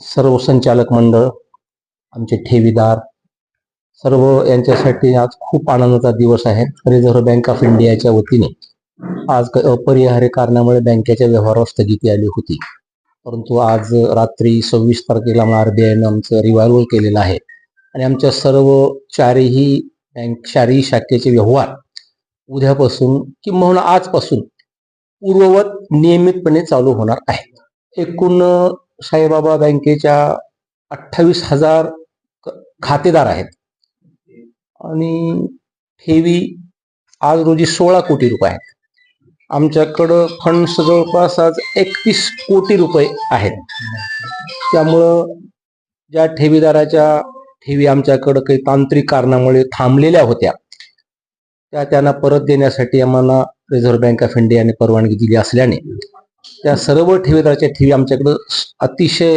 सर्व संचालक मंडळ आमचे ठेवीदार सर्व यांच्यासाठी आज खूप आनंदाचा दिवस आहे. रिझर्व्ह बँक ऑफ इंडियाच्या वतीने आज अपरिहार्य कारणामुळे बँकेच्या व्यवहारावर स्थगिती आली होती. परंतु आज रात्री सव्वीस तारखेला आर बी आयनं आमचं रिव्हायवल केलेलं आहे. आणि आमच्या सर्व चारही बँक चारही शाखेचे व्यवहार उद्यापासून किंवा आजपासून पूर्ववत नियमितपणे चालू होणार आहेत. एकूण साईबाबा बँकेच्या अठ्ठावीस हजार खातेदार आहेत. आणि ठेवी आज रोजी सोळा कोटी रुपये आहेत. आमच्याकडं फंड्स जवळपास आज एकतीस कोटी रुपये आहेत. त्यामुळं ज्या ठेवीदाराच्या ठेवी आमच्याकडं काही तांत्रिक कारणामुळे थांबलेल्या होत्या त्या त्यांना परत देण्यासाठी आम्हाला रिझर्व्ह बँक ऑफ इंडियाने परवानगी दिली असल्याने त्या सर्व ठेवीदाराच्या ठेवी आमच्याकडं अतिशय